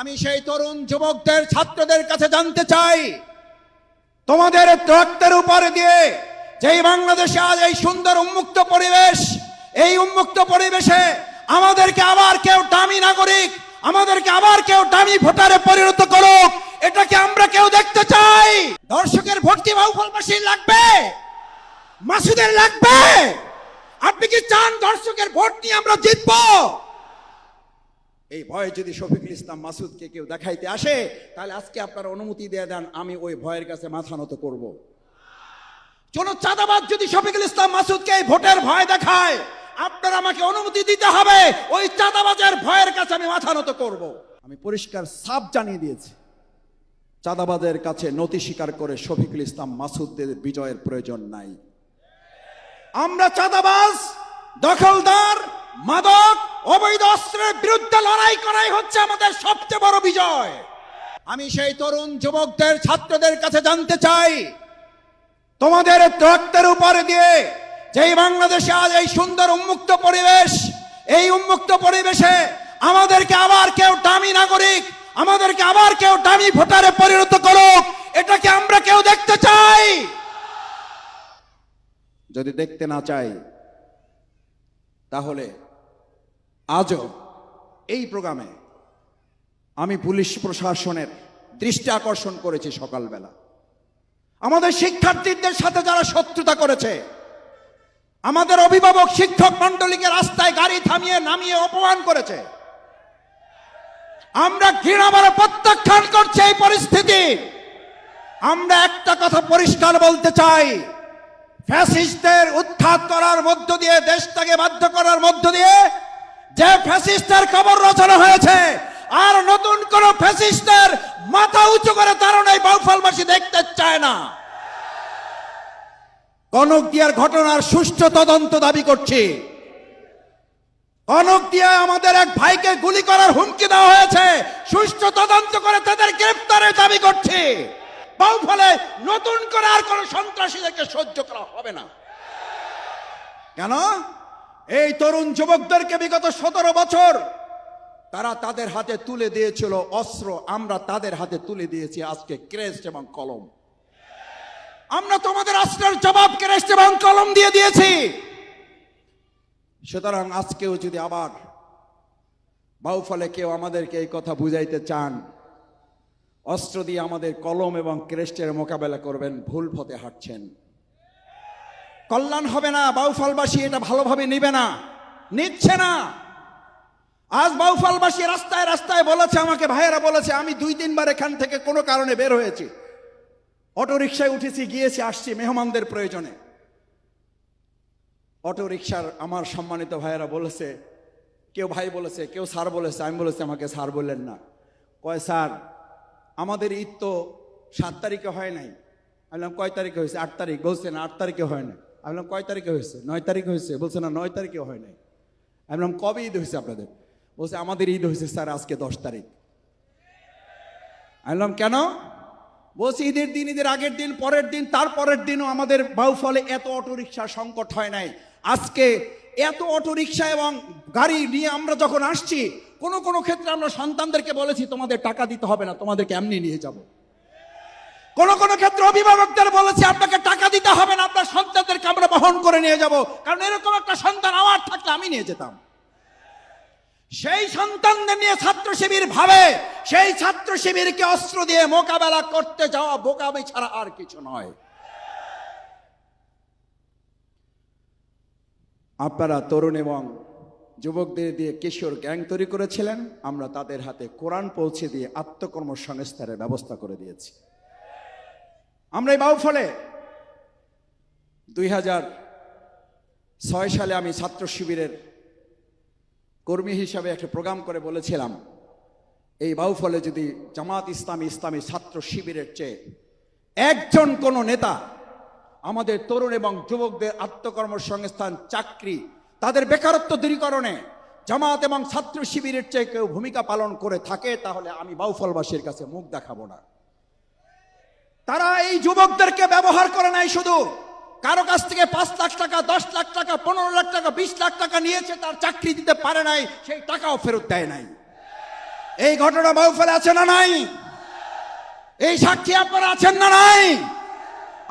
আমি সেই তরুণ যুবকদের, ছাত্রদের কাছে জানতে চাই। তোমাদের রক্তের উপরে দিয়ে যেই বাংলাদেশে আজ এই সুন্দর উন্মুক্ত পরিবেশ, এই উন্মুক্ত পরিবেশে আমাদেরকে আবার কেউ দামি নাগরিক, আমাদেরকে আবার কেউ দামি ভোটারে পরিণত করুক এটাকে আমরা কেউ দেখতে চাই? দর্শকের ভোট কি বাউফলবাসীর লাগবে? মাসুদের লাগবে? আপনি কি চান দর্শকের ভোট নিয়ে আমরা জিতবো? এই ভয়ে যদি শফিকুল ইসলাম মাসুদকে কেউ দেখাইতে আসে, তাহলে আজকে আপনারা অনুমতি দিয়ে দেন, আমি ওই ভয়ের কাছে মাথা নত করব। কোন চাঁদাবাদ যদি শফিকুল ইসলাম মাসুদকে এই ভোটের ভয় দেখায়, আপনারা আমাকে অনুমতি দিতে হবে, ওই চাঁদাবাজের ভয়ের কাছে আমি মাথা নত করব। আমি পরিষ্কার সাপ জানিয়ে দিয়েছি, চাঁদাবাজের কাছে নতি স্বীকার করে শফিকুল ইসলাম মাসুদদের বিজয়ের প্রয়োজন নাই। আমরা চাঁদাবাজ, দখলদার, মাদক অবৈধ অস্ত্রের বিরুদ্ধে লড়াই করাই হচ্ছে আমাদের সবচেয়ে বড় বিজয়। আমি সেই তরুণ যুবকদের, ছাত্রদের কাছে জানতে চাই, তোমাদের রক্তের উপরে দিয়ে যেই বাংলাদেশে আজ এই সুন্দর উন্মুক্ত পরিবেশ, এই উন্মুক্ত পরিবেশে আমাদেরকে আবার কেউ দামি নাগরিক, আমাদেরকে আবার কেউ দামি ভোটারে পরিণত করুক, এটাকে আমরা কেউ দেখতে চাই। যদি দেখতে না চাই, তাহলে আজও এই প্রোগ্রামে আমি পুলিশ প্রশাসনের দৃষ্টি আকর্ষণ করেছি সকালবেলা। আমাদের শিক্ষার্থীদের সাথে যারা শত্রুতা করেছে, আমাদের অভিভাবক শিক্ষক মন্ডলীকে রাস্তায় গাড়ি থামিয়ে নামিয়ে অপমান করেছে। আমরা ঘৃণাবার প্রত্যাখ্যান করছি এই পরিস্থিতি। আমরা একটা কথা পরিষ্কার বলতে চাই, ফ্যাসিস্টদের উৎখাত করার মধ্য দিয়ে, দেশটাকে বাধ্য করার মধ্য দিয়ে যে ফ্যাসিস্টের কবর রচনা হয়েছে, আর নতুন কোন ফ্যাসিস্টের মাথা উঁচু করে দাঁড়ানো এই বাউফলবাসী দেখতে চায় না। কনক দিয়ার ঘটনার সুষ্ঠু তদন্ত দাবি করছি। কনক দিয়া আমাদের এক ভাইকে গুলি করার হুমকি দেওয়া হয়েছে। সুষ্ঠু তদন্ত করে তাদের গ্রেপ্তারের দাবি করছি। বাউফলে নতুন করে আর কোন সন্ত্রাসীদেরকে সহ্য করা হবে না। কেন? এই তরুণ যুবকদেরকে বিগত সতেরো বছর তারা তাদের হাতে তুলে দিয়েছিল অস্ত্র। আমরা তাদের হাতে তুলে দিয়েছি আজকে ক্রেস্ট এবং কলম। আমরা তোমাদের অস্ত্রের জবাব ক্রেস্ট এবং কলম দিয়ে দিয়েছি। সুতরাং আজকেও যদি আবার বাউফলে কেউ আমাদেরকে এই কথা বুঝাইতে চান, অস্ত্র দিয়ে আমাদের কলম এবং ক্রেস্টের মোকাবেলা করবেন, ভুল পথে হাঁটছেন। কল্যাণ হবে না, বাউফলবাসী এটা ভালোভাবে নিবে না। নিচ্ছে না। আজ বাউফলবাসী রাস্তায় রাস্তায় বলেছে আমাকে, ভাইয়েরা বলেছে, আমি দুই তিনবার এখান থেকে কোনো কারণে বের হয়েছি। অটো রিক্সায় উঠেছি, গিয়েছি, আসছি মেহমানদের প্রয়োজনে। অটো রিক্সার আমার সম্মানিত ভাইয়েরা বলেছে, কেউ ভাই বলেছে, কেউ স্যার বলেছে, আমি বলেছি, আমাকে স্যার বললেন না। কয়, স্যার, আমাদের ঈদ তো সাত তারিখে হয় নাই। আমি কয় তারিখে হয়েছে? আট তারিখ। বলছেন আট তারিখে হয় নাই। আমি বললাম, কয় তারিখে হয়েছে? নয় তারিখে হয়েছে। বলছে, না, নয় তারিখে হয় নাই। আমি বললাম, কবে ঈদ হয়েছে আপনাদের? বলছে, আমাদের ঈদ হয়েছে স্যার আজকে দশ তারিখ। আমি বললাম, কেন? বলছি, ঈদের দিন, ঈদের আগের দিন, পরের দিন তার পরের দিনও আমাদের বাউফলে এত অটো রিক্সার সংকট হয় নাই। আজকে এত অটো রিক্সা এবং গাড়ি নিয়ে আমরা যখন আসছি, কোনো কোনো ক্ষেত্রে আমরা সন্তানদেরকে বলেছি, তোমাদের টাকা দিতে হবে না, তোমাদেরকে এমনি নিয়ে যাব। কোন কোন ক্ষেত্রে অভিভাবকদের বলেছে, আপনাকে টাকা দিতে হবে না, আপনার সন্তানদেরকে আমরা বহন করে নিয়ে যাব। কারণ এরকম একটা সন্তান আমার থাকলে আমি নিয়ে যেতাম। সেই সন্তানদের নিয়ে ছাত্র শিবির ভাবে, সেই ছাত্র শিবিরকে অস্ত্র দিয়ে মোকাবেলা করতে যাওয়া বোকামি ছাড়া আর কিছু নয়। আপনারা তরুণ এবং যুবকদের দিয়ে কিশোর গ্যাং তৈরি করেছিলেন, আমরা তাদের হাতে কোরআন পৌঁছে দিয়ে আত্মকর্ম সংস্থানের ব্যবস্থা করে দিয়েছি। আমরা এই বাউফলে দুই হাজার ছয় সালে আমি ছাত্র শিবিরের কর্মী হিসাবে একটা প্রোগ্রাম করে বলেছিলাম, এই বাউফলে যদি জামাত ইসলামী ইসলামী ছাত্র শিবিরের চেয়ে একজন কোন নেতা আমাদের তরুণ এবং যুবকদের আত্মকর্মসংস্থান, চাকরি, তাদের বেকারত্ব দূরীকরণে জামাত এবং ছাত্র শিবিরের চেয়ে কেউ ভূমিকা পালন করে থাকে, তাহলে আমি বাউফলবাসীর কাছে মুখ দেখাবো না। তারা এই যুবকদেরকে ব্যবহার করে নাই শুধু। কারও কাছ থেকে পাঁচ লাখ টাকা, দশ লাখ টাকা, পনেরো লাখ টাকা, বিশ লাখ টাকা নিয়েছে, তার চাকরি দিতে পারে নাই, সেই টাকাও ফেরত দেয় নাই। এই ঘটনা বাউফলে আছে না নাই? এই সাক্ষী আপনারা আছেন না নাই?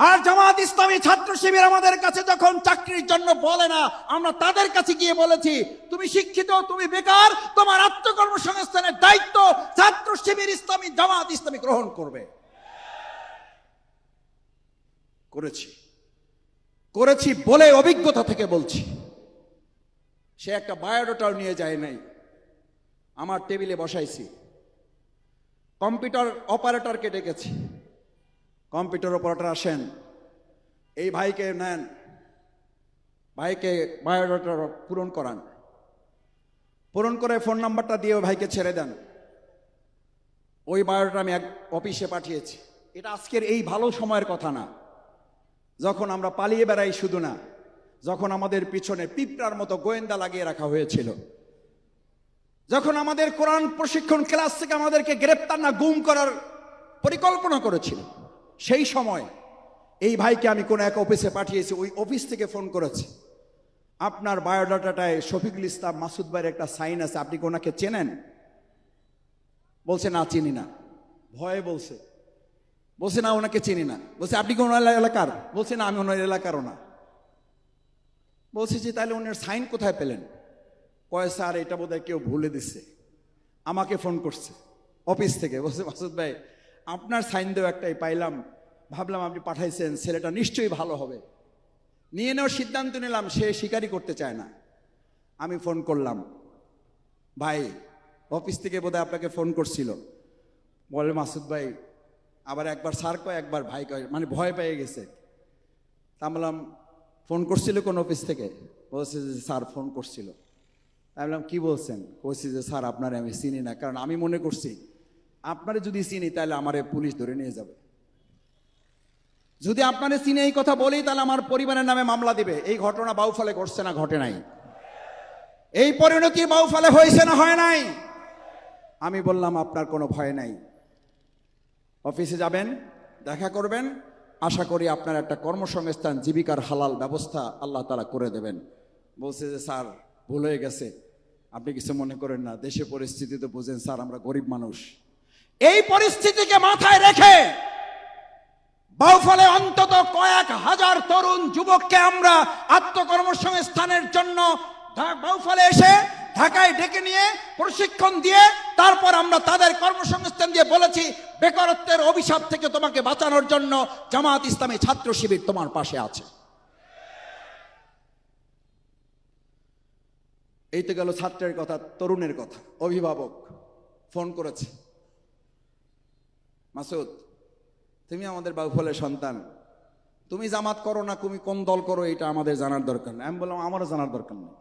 আর জামাত ইসলামী ছাত্র শিবির আমাদের কাছে যখন চাকরির জন্য বলে না, আমরা তাদের কাছে গিয়ে বলেছি, তুমি শিক্ষিত, তুমি বেকার, তোমার আত্মকর্মসংস্থানের দায়িত্ব ছাত্র শিবির ইসলামী জামাত ইসলামী গ্রহণ করবে। করেছি। করেছি বলে অভিজ্ঞতা থেকে বলছি। সে একটা বায়োডাটাও নিয়ে যায় নাই। আমার টেবিলে বসাইছি। কম্পিউটার অপারেটরকে ডেকেছি। কম্পিউটার অপারেটর আসেন। এই ভাইকে নেন। ভাইকে বায়োডাটা পূরণ করান। পূরণ করে ফোন নাম্বারটা দিয়ে ভাইকে ছেড়ে দেন। ওই বায়োডাটা আমি এক অফিসে পাঠিয়েছি। এটা আজকের এই ভালো সময়ের কথা না। যখন আমরা পালিয়ে বেড়াই শুধু না, যখন আমাদের পিছনে পিঁপড়ার মতো গোয়েন্দা লাগিয়ে রাখা হয়েছিল, যখন আমাদের কোরআন প্রশিক্ষণ ক্লাস থেকে আমাদেরকে গ্রেপ্তার না, গুম করার পরিকল্পনা করেছিল, সেই সময় এই ভাইকে আমি কোন এক অফিসে পাঠিয়েছি, ওই অফিস থেকে ফোন করেছি। আপনার বায়োডাটাটায় শফিকুল ইসলাম মাসুদ ভাইয়ের একটা সাইন আছে, আপনি কি ওনাকে চেনেন? বলছে, না, চিনি না। ভয়ে বলছে বলছে, না, ওনাকে চিনি না। বলছে, আপনি কি ওনার এলাকার? বলছে, না, আমি ওনার এলাকারও না। বলছে যে, তাহলে ওনার সাইন কোথায় পেলেন? কয়, স্যার, এটা বোধহয় কেউ ভুলে দিচ্ছে আমাকে ফোন করছে অফিস থেকে। বলছে, মাসুদ ভাই, আপনার সাইন দেওয়া একটাই পাইলাম। ভাবলাম আপনি পাঠাইছেন, ছেলেটা নিশ্চয়ই ভালো হবে। নিয়ে নেওয়ার সিদ্ধান্ত নিলাম, সে স্বীকারই করতে চায় না। আমি ফোন করলাম, ভাই, অফিস থেকে বোধহয় আপনাকে ফোন করছিল। বলে, মাসুদ ভাই আবার একবার স্যার কয়, একবার ভাই কয় মানে ভয় পেয়ে গেছে। তা বললাম, ফোন করছিল কোন অফিস থেকে? বলছে যে, স্যার, ফোন করছিল। আমি বললাম, কী বলছেন? বলছি যে, স্যার, আপনারে আমি চিনি না, কারণ আমি মনে করছি, আপনারে যদি চিনি, তাহলে আমারে পুলিশ ধরে নিয়ে যাবে। যদি আপনারে চিনে, এই কথা বলি তাহলে আমার পরিবারের নামে মামলা দিবে। এই ঘটনা বাউফলে ঘটছে না, ঘটে নাই। এই পরিণতি বাউফলে হয়েছে না, হয় নাই? আমি বললাম, আপনার কোনো ভয় নাই। অফিসে যাবেন, দেখা করবেন। আশা করি আপনার একটা কর্মসংস্থান, জীবিকার হালাল ব্যবস্থা আল্লাহ তালা করে দেবেন। বলছে যে, স্যার, ভুল হয়ে গেছে। আপনি কিছু মনে করেন না। দেশে পরিস্থিতি তো বুঝেন, স্যার, আমরা গরিব মানুষ। এই পরিস্থিতিকে মাথায় রেখে বাউফলে অন্তত কয়েক হাজার তরুণ যুবককে আমরা আত্মকর্মসংস্থানের জন্য বাউফলে এসে ঢাকায় ডেকে নিয়ে প্রশিক্ষণ দিয়ে তারপর আমরা তাদের কর্মসংস্থান দিয়ে বলেছি, বেকারত্বের অভিশাপ থেকে তোমাকে বাঁচানোর জন্য জামাত ইসলামী ছাত্র শিবির তোমার পাশে আছে। এই তো গেল ছাত্রের কথা, তরুণের কথা। অভিভাবক ফোন করেছে। মাসুদ, তুমি আমাদের বাউফলের সন্তান। তুমি জামাত করো না, তুমি কোন দল করো, এটা আমাদের জানার দরকার নেই। আমি বললাম, আমারও জানার দরকার নেই।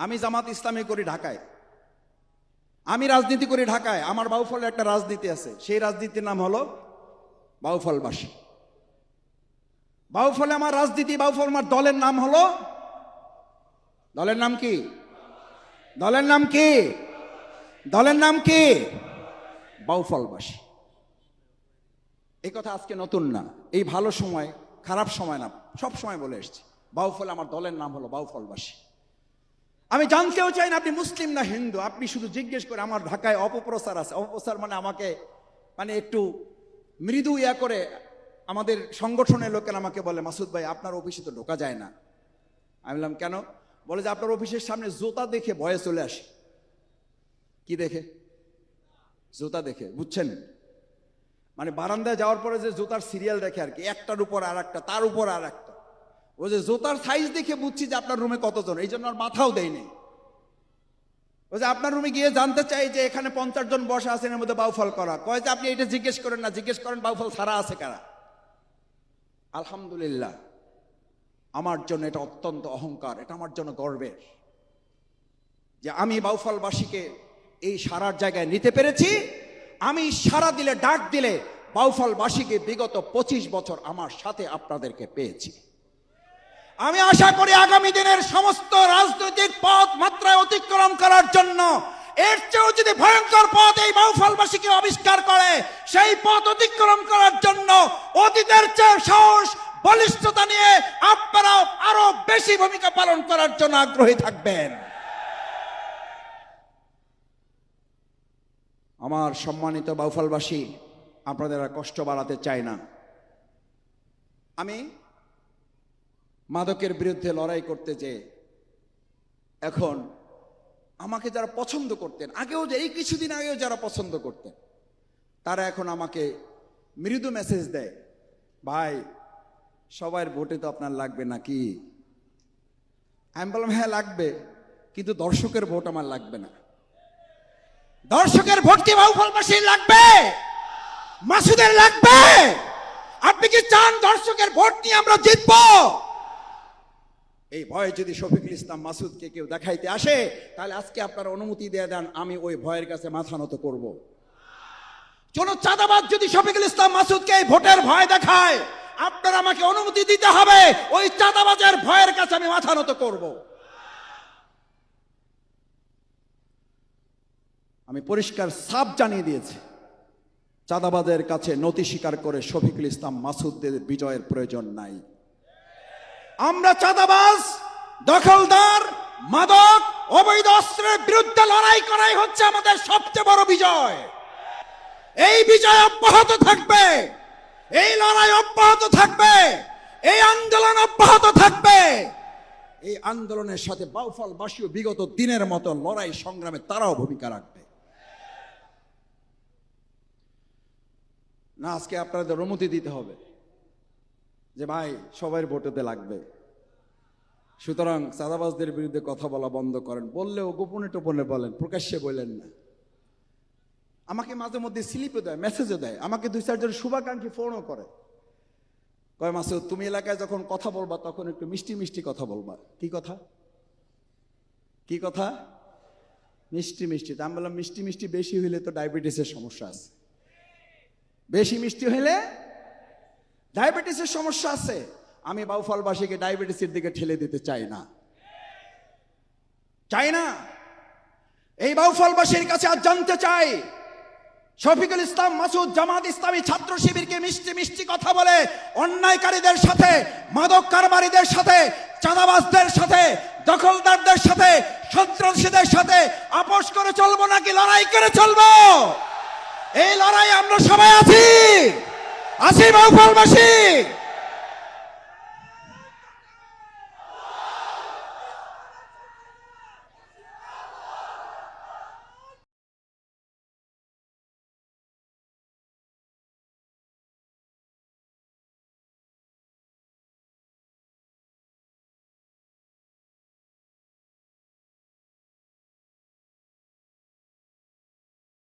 আমি জামাত ইসলামী করি ঢাকায়। আমি রাজনীতি করি ঢাকায়। আমার বাউফলের একটা রাজনীতি আছে। সেই রাজনীতির নাম হলো বাউফলবাসী। বাউফলে আমার রাজনীতি, বাউফল আমার দলের নাম হলো দলের নাম কি? দলের নাম কি? দলের নাম কি? বাউফলবাসী। এই কথা আজকে নতুন না। এই ভালো সময়, খারাপ সময় না। সব সময় বলে এসছি। বাউফল আমার দলের নাম হলো বাউফলবাসী। আমি জানতেও চাই না আপনি মুসলিম না হিন্দু। আপনি শুধু জিজ্ঞেস করে আমার ঢাকায় অপপ্রচার আছে। অপপ্রচার মানে আমাকে মানে একটু মৃদু ইয়া করে আমাদের সংগঠনের লোকেরা আমাকে বলে, মাসুদ ভাই, আপনার অফিসে তো ঢোকা যায় না। আমি বললাম, কেন? বলে যে, আপনার অফিসের সামনে জোতা দেখে ভয়ে চলে আসে। কি দেখে? জোতা দেখে, বুঝছেন? মানে বারান্দায় যাওয়ার পরে যে জোতার সিরিয়াল দেখে আর কি, একটার উপর আর একটা তার উপর আর একটা ও যে জোতার সাইজ দেখে বুঝছি যে আপনার রুমে কতজন, এই জন্য আর মাথাও দেয়নি। ও যে আপনার রুমে গিয়ে জানতে চাই যে এখানে পঞ্চাশ জন বসা আছেন, এর মধ্যে বাউফল করা। কয় যে আপনি এটা জিজ্ঞেস করেন না, জিজ্ঞেস করেন বাউফল ছাড়া আছে কারা? আলহামদুলিল্লাহ, আমার জন্য এটা অত্যন্ত অহংকার, এটা আমার জন্য গর্বের যে আমি বাউফলবাসীকে এই সারার জায়গায় নিতে পেরেছি। আমি সারা দিলে, ডাক দিলে বাউফলবাসীকে বিগত পঁচিশ বছর আমার সাথে আপনাদেরকে পেয়েছি। আমি আশা করি আগামী দিনের সমস্ত রাজনৈতিক পথ মাত্রায় অতিক্রম করার জন্য, এর চেয়েও যদি ভয়ঙ্কর পথ এই বাউফলবাসীকে আবিষ্কার করে, সেই পথ অতিক্রম করার জন্য অতীতের চেয়ে সাহস, বলিষ্ঠতা নিয়ে আপনারাও আরও বেশি ভূমিকা পালন করার জন্য আগ্রহী থাকবেন। আমার সম্মানিত বাউফলবাসী, আপনাদের কষ্ট বাড়াতে চাই না। আমি মাদকের বিরুদ্ধে লড়াই করতে যে এখন আমাকে যারা পছন্দ করতেন, আগেও যে, এই কিছুদিন আগেও যারা পছন্দ করতেন, তারা এখন আমাকে মৃদু মেসেজ দেয়, ভাই, সবার ভোটে তো আপনার লাগবে নাকি? আমি বললাম হ্যাঁ লাগবে, কিন্তু দর্শকের ভোট আমার লাগবে না। দর্শকের ভোট কি বাউফলবাসীর লাগবে? মাসুদের লাগবে? আপনি কি চান দর্শকের ভোট নিয়ে আমরা জিতব? এই ভয়ে যদি শফিকুল ইসলাম মাসুদকে কেউ দেখাইতে আসে, তাহলে আজকে আপনারা অনুমতি দিয়ে দেন, আমি ওই ভয়ের কাছে মাথা নত করব। কোন চাঁদাবাদ যদি শফিকুল ইসলাম মাসুদকে এই ভোটের ভয় দেখায়, আপনারা আমাকে অনুমতি দিতে হবে, ওই চাঁদাবাজের ভয়ের কাছে আমি মাথা নত করব। আমি পরিষ্কার সাপ জানিয়ে দিয়েছি, চাঁদাবাজের কাছে নতি স্বীকার করে শফিকুল ইসলাম মাসুদদের বিজয়ের প্রয়োজন নাই। আমরা চাঁদাবাজ, দখলদার, মাদক, অবৈধ অস্ত্রের বিরুদ্ধে লড়াই করাই হচ্ছে আমাদের সবচেয়ে বড় বিজয়। এই বিজয় অব্যাহত থাকবে। এই লড়াই অব্যাহত থাকবে। এই আন্দোলন অব্যাহত থাকবে। এই আন্দোলনের সাথে বাউফল বাসীও বিগত দিনের মতো লড়াই সংগ্রামে তারাও ভূমিকা রাখবে। না, আজকে আপনাদের অনুমতি দিতে হবে। যে ভাই, সবাই ভোটেতে লাগবে। সুতরাং চাঁদাবাজদের বিরুদ্ধে কথা বলা বন্ধ করেন। বললেও গোপনে টোপনে বলেন, প্রকাশ্যে বলেন না। আমাকে মাঝে মধ্যে স্লিপও দেয়, মেসেজও দেয়। আমাকে দুই চারজন শুভাকাঙ্ক্ষী ফোনও করে। কয়, মাসে তুমি এলাকায় যখন কথা বলবা, তখন একটু মিষ্টি মিষ্টি কথা বলবা। কি কথা? কি কথা? মিষ্টি মিষ্টি। তা আমি বললাম, মিষ্টি মিষ্টি বেশি হইলে তো ডায়াবেটিসের সমস্যা আছে। বেশি মিষ্টি হইলে ডায়াবেটিসের সমস্যা আছে। আমি বাউফলবাসীকে ডায়াবেটিসের দিকে ঠেলে দিতে চাই না। চাই না। এই বাউফলবাসীর কাছে আজ জানতে চাই, শফিকুল ইসলাম মাসুদ জামাত ইসলামী ছাত্র শিবিরকে মিষ্টি মিষ্টি কথা বলে অন্যায়কারীদের সাথে, মাদক কারবারীদের সাথে, চাঁদাবাজদের সাথে, দখলদারদের সাথে, সন্ত্রাসীদের সাথে আপোষ করে চলবো নাকি লড়াই করে চলবো? এই লড়াই আমরা সবাই আছি। আছি বাউফলবাসী